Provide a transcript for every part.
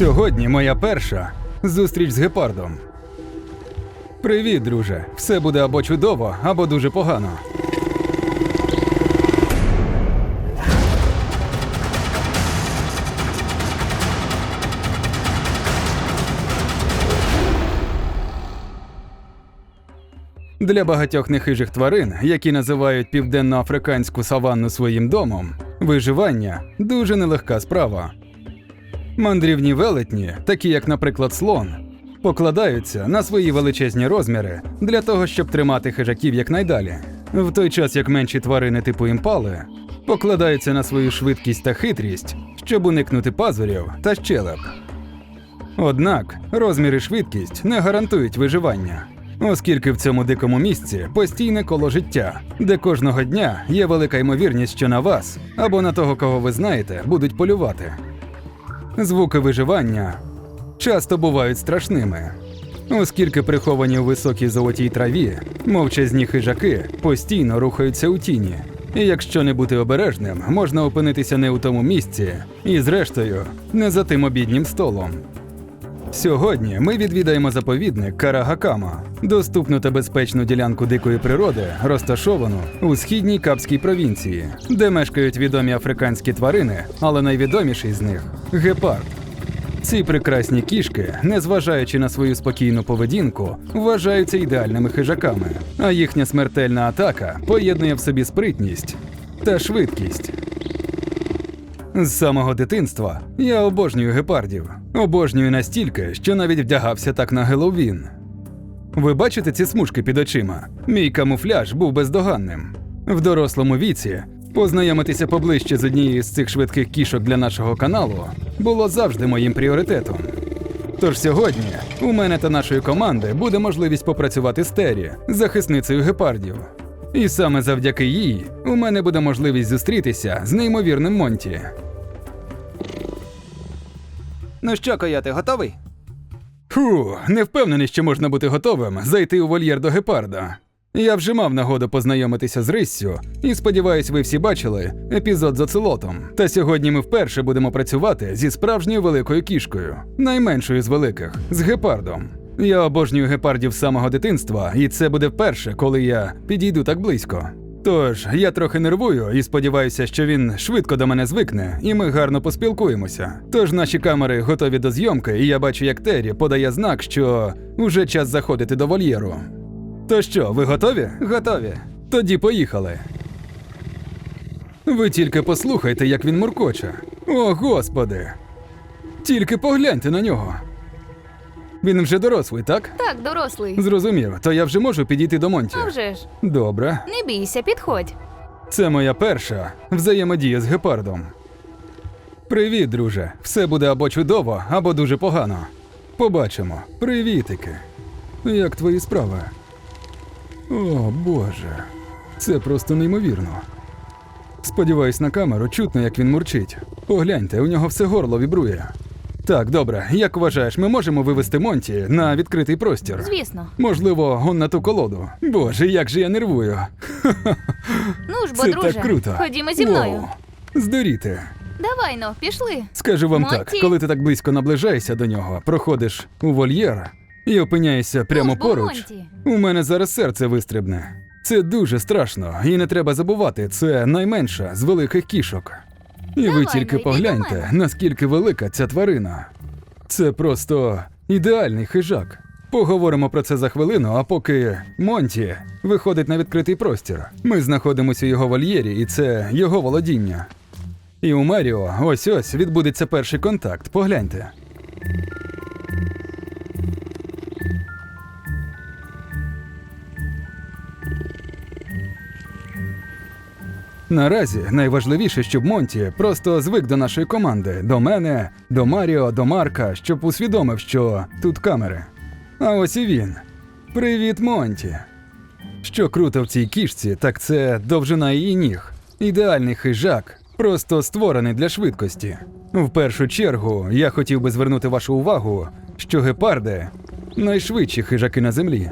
Сьогодні моя перша зустріч з гепардом. Привіт, друже. Все буде або чудово, або дуже погано. Для багатьох нехижих тварин, які називають південноафриканську саванну своїм домом, виживання дуже нелегка справа. Мандрівні велетні, такі як, наприклад, слон, покладаються на свої величезні розміри для того, щоб тримати хижаків якнайдалі, в той час як менші тварини типу імпали покладаються на свою швидкість та хитрість, щоб уникнути пазурів та щелеп. Однак розмір і швидкість не гарантують виживання, оскільки в цьому дикому місці постійне коло життя, де кожного дня є велика ймовірність, що на вас або на того, кого ви знаєте, будуть полювати. Звуки виживання часто бувають страшними, оскільки приховані у високій золотій траві, мовчазні хижаки постійно рухаються у тіні. І якщо не бути обережним, можна опинитися не у тому місці, і зрештою, не за тим обіднім столом. Сьогодні ми відвідаємо заповідник Карагакама, доступну та безпечну ділянку дикої природи, розташовану у східній Капській провінції, де мешкають відомі африканські тварини, але найвідоміший з них гепард. Ці прекрасні кішки, незважаючи на свою спокійну поведінку, вважаються ідеальними хижаками, а їхня смертельна атака поєднує в собі спритність та швидкість. З самого дитинства я обожнюю гепардів. Обожнюю настільки, що навіть вдягався так на Геловін. Ви бачите ці смужки під очима? Мій камуфляж був бездоганним. В дорослому віці познайомитися поближче з однією з цих швидких кішок для нашого каналу було завжди моїм пріоритетом. Тож сьогодні у мене та нашої команди буде можливість попрацювати з Террі, захисницею гепардів. І саме завдяки їй у мене буде можливість зустрітися з неймовірним Монті. Ну що, койоти, готовий? Фу, не впевнений, що можна бути готовим зайти у вольєр до гепарда. Я вже мав нагоду познайомитися з Риссю, і сподіваюсь, ви всі бачили епізод з оцелотом. Та сьогодні ми вперше будемо працювати зі справжньою великою кішкою, найменшою з великих, з гепардом. Я обожнюю гепардів з самого дитинства, і це буде вперше, коли я підійду так близько. Тож я трохи нервую і сподіваюся, що він швидко до мене звикне, і ми гарно поспілкуємося. Тож наші камери готові до зйомки, і я бачу, як Террі подає знак, що вже час заходити до вольєру. То що, ви готові? Готові. Тоді поїхали. Ви тільки послухайте, як він муркоче. О, господи. Тільки погляньте на нього. Він вже дорослий, так? Так, дорослий. Зрозумів, то я вже можу підійти до Монті. А вже ж. Добре. Не бійся, підходь. Це моя перша взаємодія з гепардом. Привіт, друже. Все буде або чудово, або дуже погано. Побачимо. Привітики. Як твої справи? О, Боже. Це просто неймовірно. Сподіваюсь, на камеру чутно, як він мурчить. Погляньте, у нього все горло вібрує. Так, добре, як вважаєш, ми можемо вивести Монті на відкритий простір? Звісно. Можливо, он на ту колоду. Боже, як же я нервую. Ну ж бо, Це друже, так круто. ходімо зі мною. Воу. Здуріти. Давай но, пішли. Скажу вам Монті. так, коли ти так близько наближаєшся до нього, проходиш у вольєр і опиняєшся прямо Ну ж бо, поруч. Монті. У мене зараз серце вистрибне. Це дуже страшно, і не треба забувати, це найменша з великих кішок. І ви тільки ну, погляньте, наскільки велика ця тварина. Це просто ідеальний хижак. Поговоримо про це за хвилину, а поки Монті виходить на відкритий простір. Ми знаходимося у його вольєрі, і це його володіння. І у Меріо ось ось відбудеться перший контакт. Погляньте. Наразі найважливіше, щоб Монті просто звик до нашої команди, до мене, до Маріо, до Марка, щоб усвідомив, що тут камери. А ось і він. Привіт, Монті. Що круто в цій кішці, так це довжина її ніг. Ідеальний хижак, просто створений для швидкості. В першу чергу я хотів би звернути вашу увагу, що гепарди найшвидші хижаки на землі.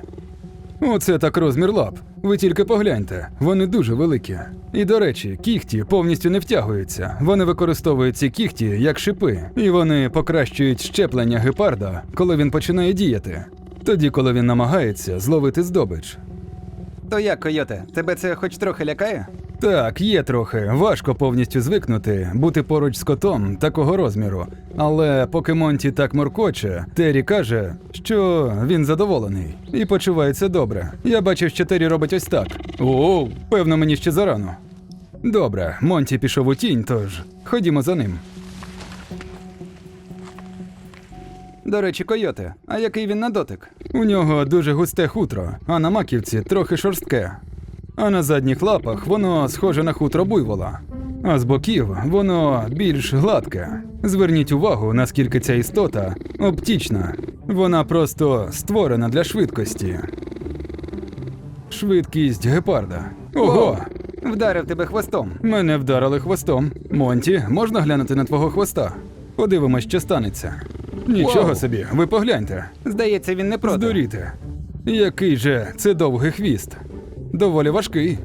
Оце так розмір лап. Ви тільки погляньте, вони дуже великі. І до речі, кіхті повністю не втягуються. Вони використовують ці кіхті як шипи, і вони покращують щеплення гепарда, коли він починає діяти. Тоді, коли він намагається зловити здобич. То як, койоте, тебе це хоч трохи лякає? Так, є трохи. Важко повністю звикнути, бути поруч з котом такого розміру. Але поки Монті так моркоче, Террі каже, що він задоволений і почувається добре. Я бачив, що Террі робить ось так. О, певно, мені ще зарано. Добре, Монті пішов у тінь, тож ходімо за ним. До речі, койоте, а який він на дотик? У нього дуже густе хутро, а на маківці трохи шорстке. А на задніх лапах воно схоже на хутро буйвола. А з боків воно більш гладке. Зверніть увагу, наскільки ця істота оптічна. Вона просто створена для швидкості. Швидкість гепарда. Ого! Вдарив тебе хвостом. Мене вдарили хвостом. Монті, можна глянути на твого хвоста? Подивимось, що станеться. Нічого Вау. собі, ви погляньте. Здається, він не проти. Здуріти. Який же це довгий хвіст. Доволі важкий.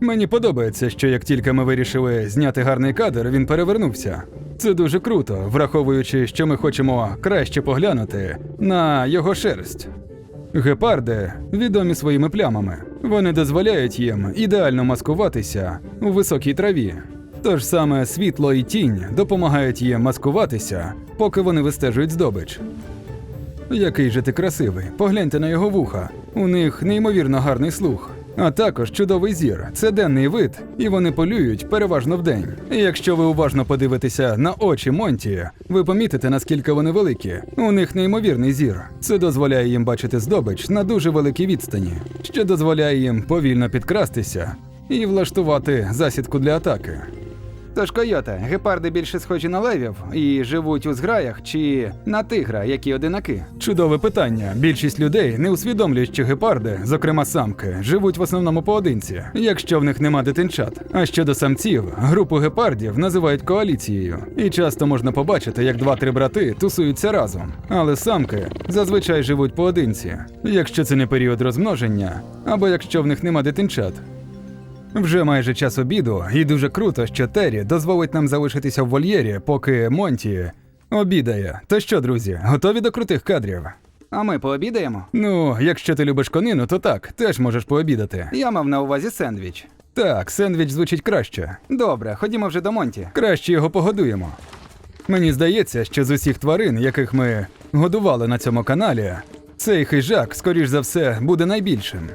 Мені подобається, що як тільки ми вирішили зняти гарний кадр, він перевернувся. Це дуже круто, враховуючи, що ми хочемо краще поглянути на його шерсть. Гепарди відомі своїми плямами. Вони дозволяють їм ідеально маскуватися у високій траві. Тож саме світло і тінь допомагають їм маскуватися, поки вони вистежують здобич. Який же ти красивий. Погляньте на його вуха. У них неймовірно гарний слух. А також чудовий зір. Це денний вид, і вони полюють переважно вдень. І якщо ви уважно подивитеся на очі Монті, ви помітите, наскільки вони великі. У них неймовірний зір. Це дозволяє їм бачити здобич на дуже великій відстані, що дозволяє їм повільно підкрастися і влаштувати засідку для атаки. Тож, койоте, гепарди більше схожі на левів і живуть у зграях чи на тигра, які одинаки. Чудове питання. Більшість людей не усвідомлюють, що гепарди, зокрема самки, живуть в основному поодинці, якщо в них нема дитинчат. А щодо самців, групу гепардів називають коаліцією, і часто можна побачити, як два-три брати тусуються разом. Але самки зазвичай живуть поодинці, якщо це не період розмноження, або якщо в них нема дитинчат. Вже майже час обіду, і дуже круто, що Террі дозволить нам залишитися в вольєрі, поки Монті обідає. То що, друзі, готові до крутих кадрів? А ми пообідаємо? Ну, якщо ти любиш конину, то так, теж можеш пообідати. Я мав на увазі сендвіч. Так, сендвіч звучить краще. Добре, ходімо вже до Монті. Краще його погодуємо. Мені здається, що з усіх тварин, яких ми годували на цьому каналі, цей хижак, скоріш за все, буде найбільшим.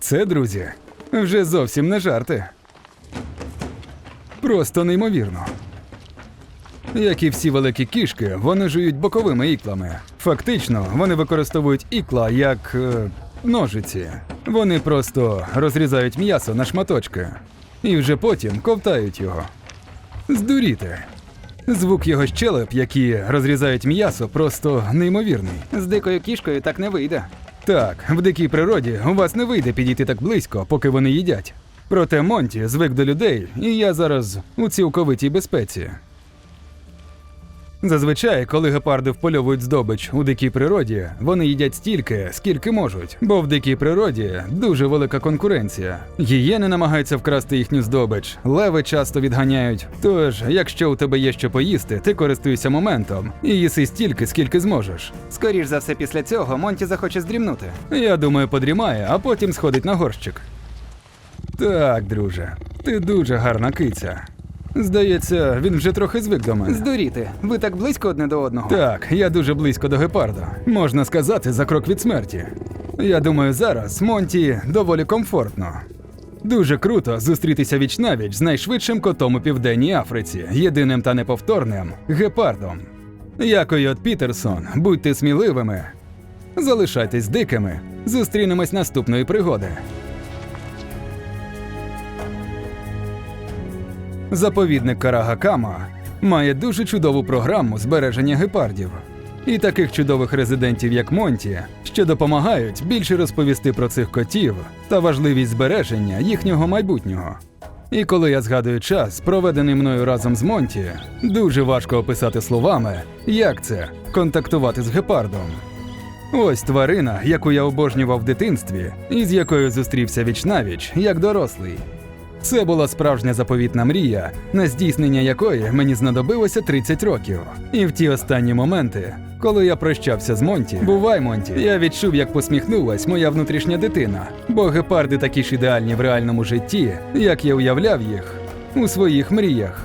Це, друзі, вже зовсім не жарти. Просто неймовірно. Як і всі великі кішки, вони жують боковими іклами. Фактично, вони використовують ікла як е, ножиці. Вони просто розрізають м'ясо на шматочки і вже потім ковтають його. Здуріти. Звук його щелеп, які розрізають м'ясо, просто неймовірний. З дикою кішкою так не вийде. Так, в дикій природі у вас не вийде підійти так близько, поки вони їдять. Проте Монті звик до людей, і я зараз у цілковитій безпеці. Зазвичай, коли гепарди впольовують здобич у дикій природі, вони їдять стільки, скільки можуть, бо в дикій природі дуже велика конкуренція. Гієни намагаються вкрасти їхню здобич, леви часто відганяють. Тож, якщо у тебе є що поїсти, ти користуйся моментом і їси стільки, скільки зможеш. Скоріш за все, після цього Монті захоче здрімнути. Я думаю, подрімає, а потім сходить на горщик. Так, друже, ти дуже гарна киця. Здається, він вже трохи звик до мене. Здуріти, ви так близько одне до одного. Так, я дуже близько до гепарда. Можна сказати, за крок від смерті. Я думаю, зараз Монті доволі комфортно. Дуже круто зустрітися віч навіч з найшвидшим котом у південній Африці, єдиним та неповторним гепардом. Я Койот Пітерсон, будьте сміливими. Залишайтесь дикими. Зустрінемось наступної пригоди. Заповідник Карагакама має дуже чудову програму збереження гепардів і таких чудових резидентів, як Монті, що допомагають більше розповісти про цих котів та важливість збереження їхнього майбутнього. І коли я згадую час, проведений мною разом з Монті, дуже важко описати словами, як це контактувати з гепардом. Ось тварина, яку я обожнював в дитинстві, і з якою зустрівся вічнавіч, як дорослий. Це була справжня заповітна мрія, на здійснення якої мені знадобилося 30 років. І в ті останні моменти, коли я прощався з Монті, бувай Монті, я відчув, як посміхнулась моя внутрішня дитина. Бо гепарди такі ж ідеальні в реальному житті, як я уявляв їх у своїх мріях.